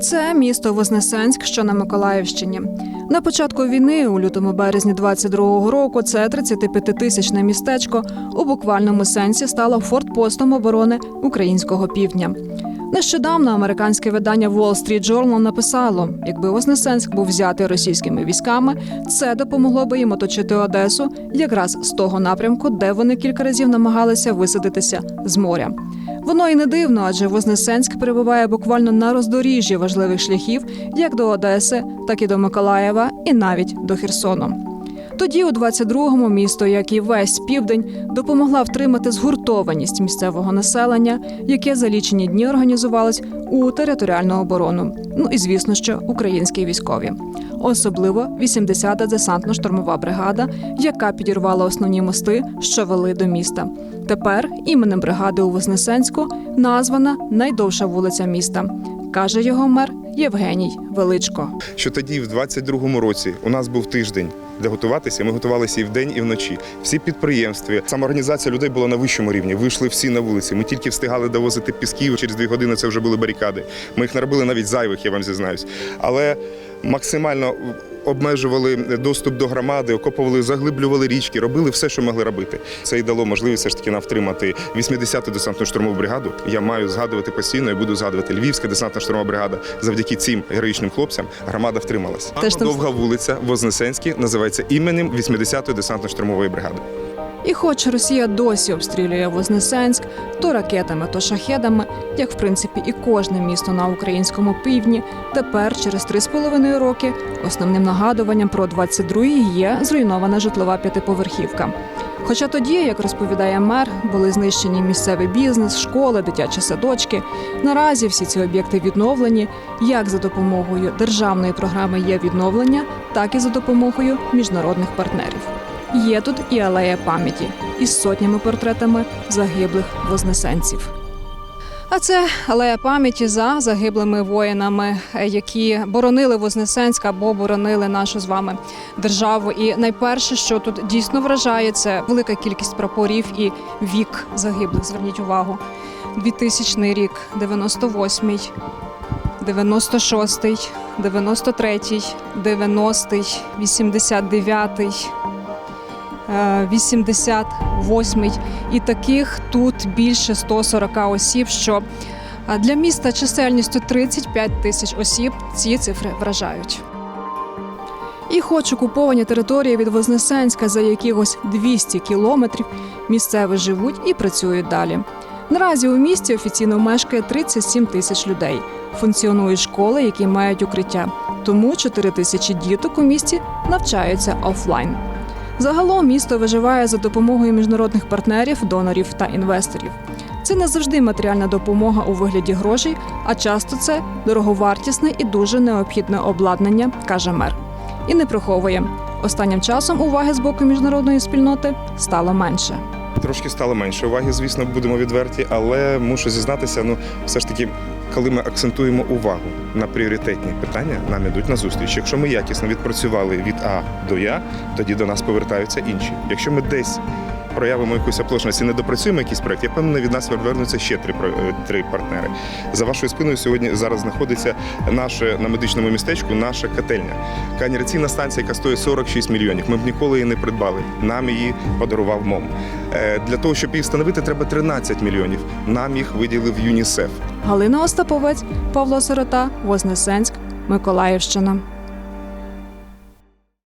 Це місто Вознесенськ, що на Миколаївщині. На початку війни, у лютому березні 22-го року, це 35-тисячне містечко у буквальному сенсі стало фортпостом оборони українського півдня. Нещодавно американське видання Wall Street Journal написало: якби Вознесенськ був взятий російськими військами, це допомогло би їм оточити Одесу якраз з того напрямку, де вони кілька разів намагалися висадитися з моря. Воно і не дивно, адже Вознесенськ перебуває буквально на роздоріжжі важливих шляхів як до Одеси, так і до Миколаєва, і навіть до Херсону. Тоді, у 22-му місто, як і весь південь, допомогла втримати згуртованість місцевого населення, яке за лічені дні організувалось у територіальну оборону. Ну і звісно, що українські військові, особливо 80-та десантно-штурмова бригада, яка підірвала основні мости, що вели до міста. Тепер іменем бригади у Вознесенську названа найдовша вулиця міста, каже його мер Євгеній Величко. що тоді, в 22-му році, у нас був тиждень, де готуватися. Ми готувалися і вдень, і вночі. Всі підприємства, самоорганізація людей була на вищому рівні. Вийшли всі на вулиці. Ми тільки встигали довозити пісків. Через дві години це вже були барикади. Ми їх наробили навіть зайвих, я вам зізнаюсь. Але максимально обмежували доступ до громади, окопували, заглиблювали річки, робили все, що могли робити. Це і дало можливість все ж таки нам втримати 80-ту десантну штурмову бригаду. Я маю згадувати постійно і буду згадувати Львівська десантна штурмова бригада. Завдяки цим героїчним хлопцям громада втрималась. Теж Довга вулиця Вознесенській називається іменем 80-ї десантно-штурмової бригади. І хоч Росія досі обстрілює Вознесенськ то ракетами, то шахедами, як в принципі і кожне місто на українському півдні, тепер, через три з половиною роки, основним нагадуванням про 22-й є зруйнована житлова п'ятиповерхівка. Хоча тоді, як розповідає мер, були знищені місцевий бізнес, школи, дитячі садочки. Наразі всі ці об'єкти відновлені як за допомогою державної програми є відновлення, так і за допомогою міжнародних партнерів. Є тут і алея пам'яті із сотнями портретами загиблих вознесенців. А це алея пам'яті за загиблими воїнами, які боронили Вознесенськ або боронили нашу з вами державу. І найперше, що тут дійсно вражає, це велика кількість прапорів і вік загиблих. Зверніть увагу. 2000 рік, 98-й, 96-й, 93-й, 90-й, 89-й. Е, 88-й. І таких тут більше 140 осіб, що для міста чисельністю 35 тисяч осіб ці цифри вражають. І хоч окуповані території від Вознесенська за якихось 200 кілометрів, місцеві живуть і працюють далі. Наразі у місті офіційно мешкає 37 тисяч людей. Функціонують школи, які мають укриття. Тому 4 тисячі діток у місті навчаються офлайн. Загалом місто виживає за допомогою міжнародних партнерів, донорів та інвесторів. Це не завжди матеріальна допомога у вигляді грошей, а часто це дороговартісне і дуже необхідне обладнання, каже мер. І не приховує. Останнім часом уваги з боку міжнародної спільноти стало менше. Трошки стало менше уваги, звісно, будемо відверті, але мушу зізнатися, ну все ж таки, коли ми акцентуємо увагу на пріоритетні питання, нам ідуть на зустріч. Якщо ми якісно відпрацювали від А до Я, тоді до нас повертаються інші. Якщо ми десь проявимо якусь оплошність і не допрацюємо якийсь проект, я впевнений, від нас повернуться ще три е, три партнери. За вашою спиною сьогодні зараз знаходиться наше на медичному містечку, наша котельня. Каніраційна станція, яка стоїть 46 мільйонів. Ми б ніколи її не придбали. Нам її подарував МОМ. Е, Для того, щоб її встановити, треба 13 мільйонів. Нам їх виділив ЮНІСЕФ. Галина Остаповець, Павло Сирота, Вознесенськ, Миколаївщина.